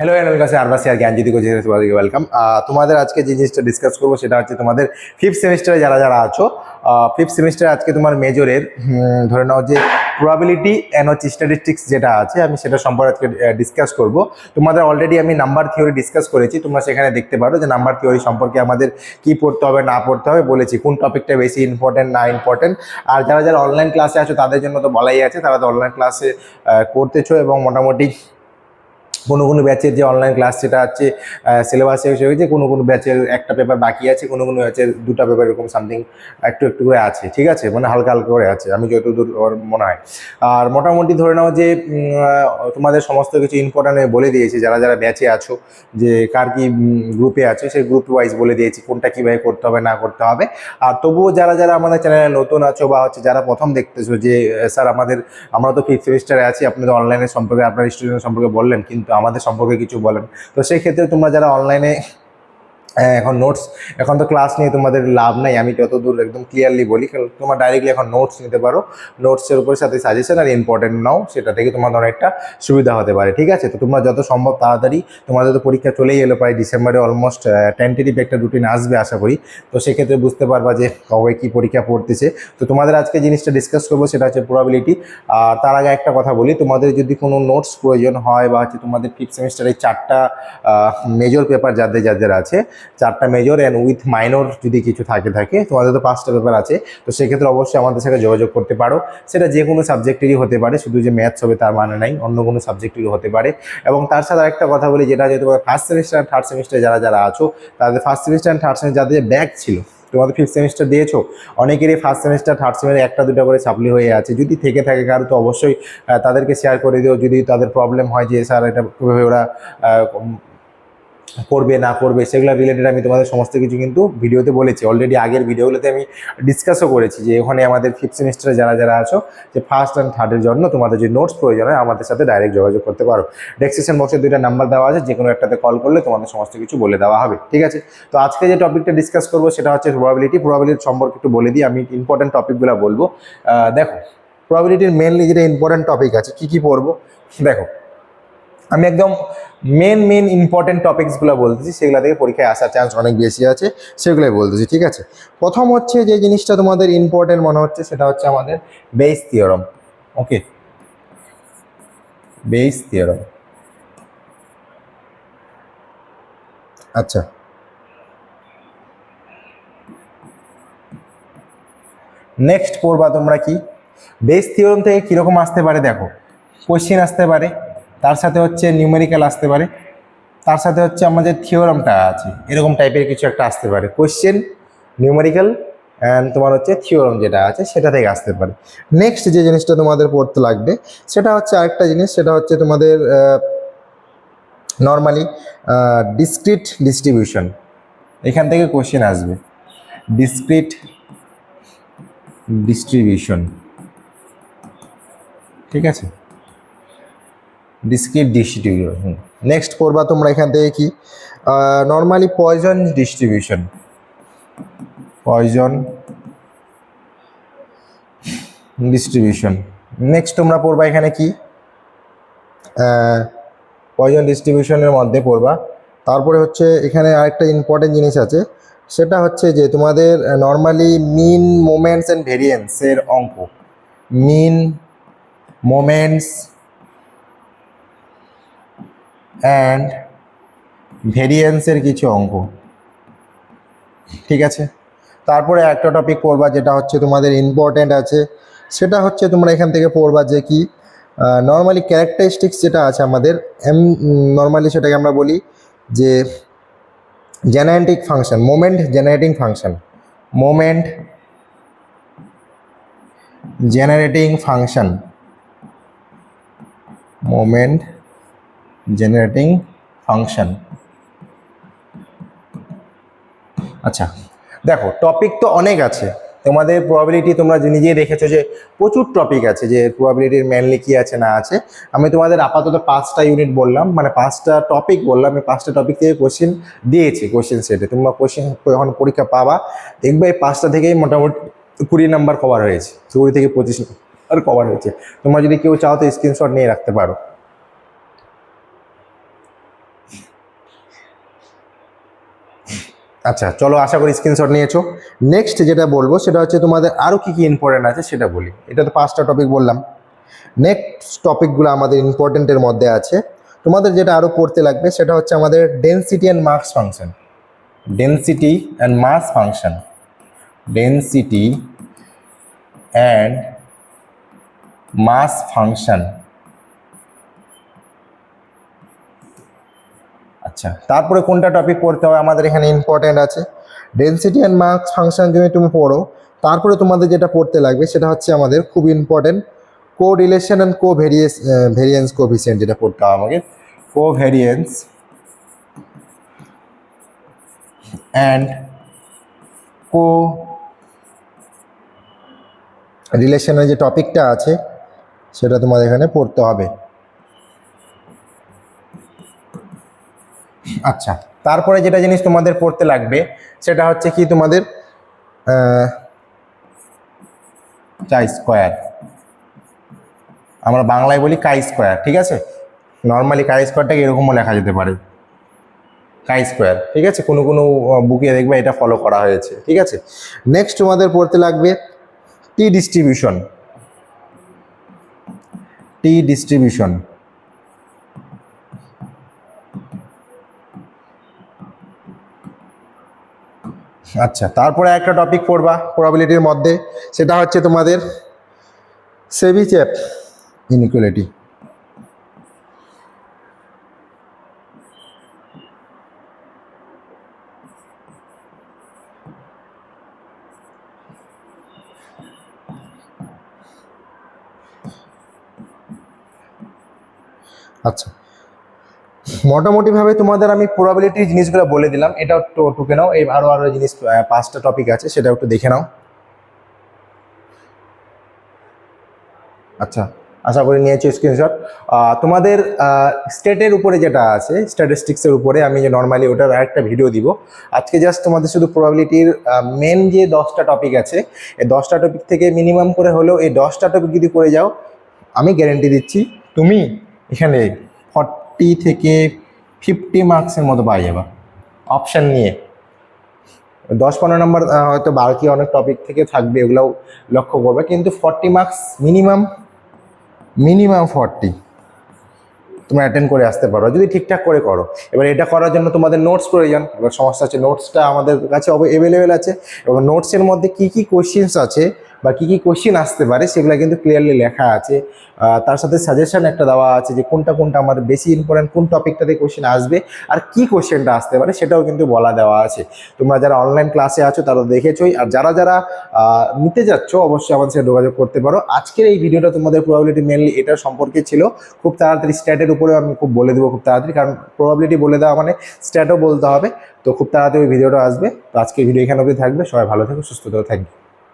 Hello এর কাছে আরবাসি আর জ্ঞানজ্যোতি coaching তোমাদেরকে ওয়েলকাম তোমাদের আজকে যে জিনিসটা ডিসকাস করব সেটা হচ্ছে তোমাদের ফিফথ সেমিস্টারে যারা যারা আছো ফিফথ সেমিস্টারে আজকে তোমার মেজরের ধরে নাও যে প্রবাবিলিটি অ্যান্ড হচ্ছে স্ট্যাটিস্টিক্স যেটা আছে, আমি সেটা সম্পর্কে আজকে ডিসকাস করব। তোমাদের অলরেডি আমি নাম্বার থিওরি ডিসকাস করেছি, তোমরা সেখানে দেখতে পারো যে নাম্বার থিওরি সম্পর্কে আমাদের কি পড়তে হবে, না পড়তে হবে, বলেছি কোন টপিকটা বেশি ইম্পর্টেন্ট না ইম্পর্টেন্ট আর যারা যারা অনলাইন ক্লাসে আছো, তাদের জন্য তো বলাই আছে, তারা তো অনলাইন ক্লাসে করতেছো এবং মোটামুটি কোনো কোনো ব্যাচের যে অনলাইন ক্লাস সেটা হচ্ছে সিলেবাস শেষ হয়েছে কোনো কোনো ব্যাচের একটা পেপার বাকি আছে, কোনো কোনো ব্যাচের দুটো পেপার এরকম সামথিং একটু একটু করে আছে, ঠিক আছে? মানে হালকা হালকা করে আছে, আমি যতদূর মনে হয়। আর মোটামুটি ধরে নাও যে তোমাদের সমস্ত কিছু ইম্পর্টেন্ট আমি বলে দিয়েছি, যারা যারা ব্যাচে আছো, যে কার কি গ্রুপে আছে, সেই গ্রুপ ওয়াইজ বলে দিয়েছি, কোনটা কীভাবে করতে হবে, না করতে হবে। আর তবুও যারা যারা আমাদের চ্যানেলে নতুন আছো বা হচ্ছে যারা প্রথম দেখতেছো যে স্যার আমাদের, আমরা তো ফিফথ সেমিস্টারে আছি, আপনাদের অনলাইনের সম্পর্কে, আপনার স্টুডেন্ট সম্পর্কে বললেন, কিন্তু আমাদের সম্পর্কে কিছু বলেন। তো সেই ক্ষেত্রে তোমরা যারা অনলাইনে এখন নোটস এখন তো ক্লাস নিয়ে তোমাদের লাভ নাই, আমি যতদূর একদম ক্লিয়ারলি বলি তোমরা ডাইরেক্টলি এখন নোটস নিতে পারো। নোটসের উপরে সাথে সাজেশন আর ইম্পর্টেন্ট নাও, সেটা থেকে তোমাদের অনেকটা সুবিধা হতে পারে, ঠিক আছে? তো তোমরা যত সম্ভব তাড়াতাড়ি তোমাদের তো পরীক্ষা চলেই এলো, প্রায় ডিসেম্বরে অলমোস্ট টেন্টেটিভ একটা রুটিন আসবে আশা করি। তো সেক্ষেত্রে বুঝতে পারবা যে কবে কী পরীক্ষা পড়তেছে। তো তোমাদের আজকে জিনিসটা ডিসকাস করব, সেটা হচ্ছে প্রবাবিলিটি আর তার আগে একটা কথা বলি, তোমাদের যদি কোনো নোটস প্রয়োজন হয় বা হচ্ছে তোমাদের ফিফথ সেমিস্টারে চারটা মেজর পেপার যাদের যাদের আছে চারটা মেজর অ্যান্ড উইথ মাইনর যদি কিছু থাকে থাকে তোমাদের তো পাঁচটা পেপার আছে। তো সেক্ষেত্রে অবশ্যই আমাদের সাথে যোগাযোগ করতে পারো। সেটা যে কোনো সাবজেক্টেরই হতে পারে, শুধু যে ম্যাথস হবে তার মানে নাই, অন্য কোনো সাবজেক্টেরই হতে পারে। এবং তার সাথে আরেকটা কথা বলি, যেটা যে তোমার ফার্স্ট সেমিস্টার থার্ড সেমিস্টার যারা যারা আছো, তাদের first semester and third semester যাদের ব্যাক ছিল, তোমাদের ফিফথ সেমিস্টার দিয়েছ, অনেকেরই ফার্স্ট সেমিস্টার থার্ড সেমিস্টার একটা, দুটো করে সাপ্লি হয়ে আছে। যদি থেকে থাকে কারও, তো অবশ্যই তাদেরকে শেয়ার করে দিও। যদি তাদের প্রবলেম হয় যে, স্যার, এটা ওরা করবে না করবে সেগুলো রিলেটেড আমি তোমাদের সমস্ত কিছু কিন্তু ভিডিওতে বলেছি। অলরেডি আগের ভিডিওগুলোতে আমি ডিসকাসও করেছি যে ওখানে আমাদের ফিফথ সেমিস্টারে যারা যারা আছো, যে ফার্স্ট অ্যান্ড থার্ডের জন্য তোমাদের যে নোটস প্রয়োজন হয়, আমাদের সাথে ডাইরেক্ট যোগাযোগ করতে পারো। ডেসক্রিপশন বক্সে দুইটা নাম্বার দেওয়া আছে যে কোনো একটাতে কল করলে তোমাদের সমস্ত কিছু বলে দেওয়া হবে, ঠিক আছে? তো আজকে যে টপিকটা ডিসকাস করব, সেটা হচ্ছে প্রবাবিলিটি প্রবাবিলিটি সম্পর্কে একটু বলে দিই, আমি ইম্পর্টেন্ট টপিকগুলো বলব। দেখো প্রবাবিলিটির মেনলি যেটা ইম্পর্টেন্ট টপিক আছে, কী কী পড়ব? দেখো আমি একদম মেন মেন ইম্পর্টেন্ট টপিকসগুলো বলতেছি, সেগুলো থেকে পরীক্ষায় আসার চান্স অনেক বেশি আছে, সেগুলোই বলতেছি, ঠিক আছে? প্রথম হচ্ছে যে জিনিসটা তোমাদের ইম্পর্টেন্ট মনে হচ্ছে, সেটা হচ্ছে আমাদের Bayes theorem okay Bayes theorem আচ্ছা। নেক্সট পড়বা তোমরা কি? বেস থিওরম থেকে কীরকম আসতে পারে দেখো? কোশ্চেন আসতে পারে। তার সাথে হচ্ছে নিউমেরিক্যাল আসতে পারে। তার সাথে হচ্ছে আমাদের থিওরামটা আছে। এরকম টাইপের কিছু একটা আসতে পারে। কোশ্চেন নিউমেরিক্যাল অ্যান্ড তোমার হচ্ছে থিওরাম যেটা আছে, সেটা থেকে আসতে পারে। নেক্সট যে জিনিসটা তোমাদের পড়তে লাগবে, সেটা হচ্ছে আরেকটা জিনিস, সেটা হচ্ছে তোমাদের নর্মালি ডিসক্রিট ডিস্ট্রিবিউশন এখান থেকে কোশ্চেন আসবে। ডিসক্রিট ডিস্ট্রিবিউশন ঠিক আছে? ডিসক্রিট ডিস্ট্রিবিউশন নেক্সট করবা তোমরা এখান থেকে কি? Normally Poisson distribution Poisson distribution next তোমরা পড়বা এখানে কি? পয়জন ডিস্ট্রিবিউশনের মধ্যে পড়বা। তারপরে হচ্ছে এখানে আরেকটা ইম্পর্টেন্ট জিনিস আছে। সেটা হচ্ছে যে তোমাদের নর্মালি মিন মোমেন্টস অ্যান্ড ভেরিয়েন্সের অঙ্ক। মিন মোমেন্টস অ্যান্ড ভেরিয়েন্সের কিছু অঙ্ক। ঠিক আছে? তারপরে একটা টপিক পড়বা, যেটা হচ্ছে তোমাদের ইম্পর্ট্যান্ট আছে। সেটা হচ্ছে তোমরা এখান থেকে পড়বা যে কি নর্মালি ক্যারেক্টারিস্টিক্স যেটা আছে আমাদের, এম নর্মালি সেটাকে আমরা বলি যে generating function moment generating function moment generating function moment generating function আচ্ছা দেখো টপিক তো অনেক আছে। তোমাদের প্রবাবিলিটি তোমরা নিজেই দেখেছ যে প্রচুর টপিক আছে, যে প্রবাবিলিটির মেনলি কি আছে, না আছে। আমি তোমাদের আপাতত পাঁচটা ইউনিট বললাম মানে পাঁচটা টপিক বললাম এই পাঁচটা টপিক থেকে কোশ্চেন দিয়েছি কোশ্চেন সেটে তোমরা কোশ্চেন যখন পরীক্ষা পাবা, দেখবে এই পাঁচটা থেকেই মোটামুটি কুড়ি নাম্বার কভার হয়েছে, কুড়ি থেকে পঁচিশ নাম্বার কভার হয়েছে। তোমরা যদি কেউ চাও তো স্ক্রিনশট নিয়ে রাখতে পারো। আচ্ছা চলো আশা করি স্ক্রিনশট নিয়েছো। নেক্সট যেটা বলব, সেটা হচ্ছে তোমাদের আরও কী কী ইম্পর্টেন্ট আছে সেটা বলি। এটা তো পাঁচটা টপিক বললাম। নেক্সট টপিকগুলো আমাদের ইম্পর্টেন্টের মধ্যে আছে। তোমাদের যেটা আরও পড়তে লাগবে, সেটা হচ্ছে আমাদের density and mass function density and mass function density and mass function আচ্ছা তারপরে কোনটা টপিক পড়তে হবে আমাদের এখানে ইম্পর্টেন্ট আছে। ডেন্সিটি অ্যান্ড মার্কস ফাংশন যদি তুমি পড়ো, তারপরে তোমাদের যেটা পড়তে লাগবে সেটা হচ্ছে আমাদের খুব important correlation and covariance variance coefficient যেটা পড়তে হবে আমাকে। কো ভেরিয়েন্স অ্যান্ড কো রিলেশনের যে টপিকটা আছে, সেটা তোমাদের এখানে পড়তে হবে। আচ্ছা তারপরে যেটা জিনিস তোমাদের পড়তে লাগবে, সেটা হচ্ছে কি তোমাদের চাই স্কোয়ার আমরা বাংলায় বলি কাই স্কোয়ার ঠিক আছে? নর্মালি কাই স্কোয়ারটাকে এরকমও লেখা যেতে পারে। কাই স্কোয়ার ঠিক আছে? কোনো কোনো বুকে দেখবে এটা ফলো করা হয়েছে, ঠিক আছে? নেক্সট তোমাদের পড়তে লাগবে টি ডিস্ট্রিবিউশন টি ডিস্ট্রিবিউশন আচ্ছা তারপরে একটা টপিক পড়বা প্রবাবিলিটির মধ্যে সেটা হচ্ছে তোমাদের সেভিচেপ ইনইকুয়ালিটি আচ্ছা মোটামুটিভাবে তোমাদের আমি প্রবাবিলিটি জিনিসগুলো বলে দিলাম। এটা একটু টুকে নাও, এই আরও আরও জিনিস পাঁচটা টপিক আছে, সেটা একটু দেখে নাও। আচ্ছা আশা করি নিয়েছি স্ক্রিনশট তোমাদের স্টেটের উপরে যেটা আছে স্ট্যাটিস্টিক্সের উপরে আমি যে নর্মালি ওটার আরেকটা ভিডিও দিব। আজকে জাস্ট তোমাদের শুধু প্রবাবিলিটির মেন যে দশটা টপিক আছে, এই দশটা টপিক থেকে মিনিমাম করে হলেও এই দশটা টপিক যদি করে যাও, আমি গ্যারেন্টি দিচ্ছি, তুমি এখানে ফর্টি থেকে ফিফটি মার্কসের মতো পাই যাবা। অপশান নিয়ে। দশ পনেরো নম্বর হয়তো বাকি অনেক টপিক থেকে থাকবে, এগুলোও লক্ষ্য করবে। কিন্তু forty marks minimum minimum forty তোমরা অ্যাটেন্ড করে আসতে পারো যদি ঠিকঠাক করে করো। এবার এটা করার জন্য তোমাদের নোটস প্রয়োজন। এবার সমস্যা হচ্ছে নোটসটা আমাদের কাছে অ্যাভেলেবেল আছে। এবং নোটসের মধ্যে কি কি কোশ্চিনস আছে বা কি কি কোশ্চিন আসতে পারে, সেগুলো কিন্তু ক্লিয়ারলি লেখা আছে। তার সাথে সাজেশন একটা দেওয়া আছে যে কোনটা কোনটা আমার বেশি ইম্পর্টেন্ট কোন টপিকটাতে কোশ্চেন আসবে আর কি কোশ্চেনটা আসতে পারে সেটাও কিন্তু বলা দেওয়া আছে। তোমরা যারা অনলাইন ক্লাসে আছো তারা দেখেছোই। আর যারা যারা নিতে যাচ্ছ অবশ্যই আমাদের সাথে যোগাযোগ করতে পারো। আজকের এই ভিডিওটা তোমাদের প্রবাবিলিটি মেনলি এটার সম্পর্কে ছিল। খুব তাড়াতাড়ি স্ট্যাটের উপরেও আমি খুব বলে দেবো খুব তাড়াতাড়ি, কারণ প্রবাবিলিটি বলে দেওয়া মানে স্ট্যাটও বলতে হবে। তো খুব তাড়াতাড়ি ওই ভিডিওটা আসবে। তো আজকে ভিডিও এখানে অবধি থাকবে। সবাই ভালো থেকো, সুস্থ থেকো। Thank you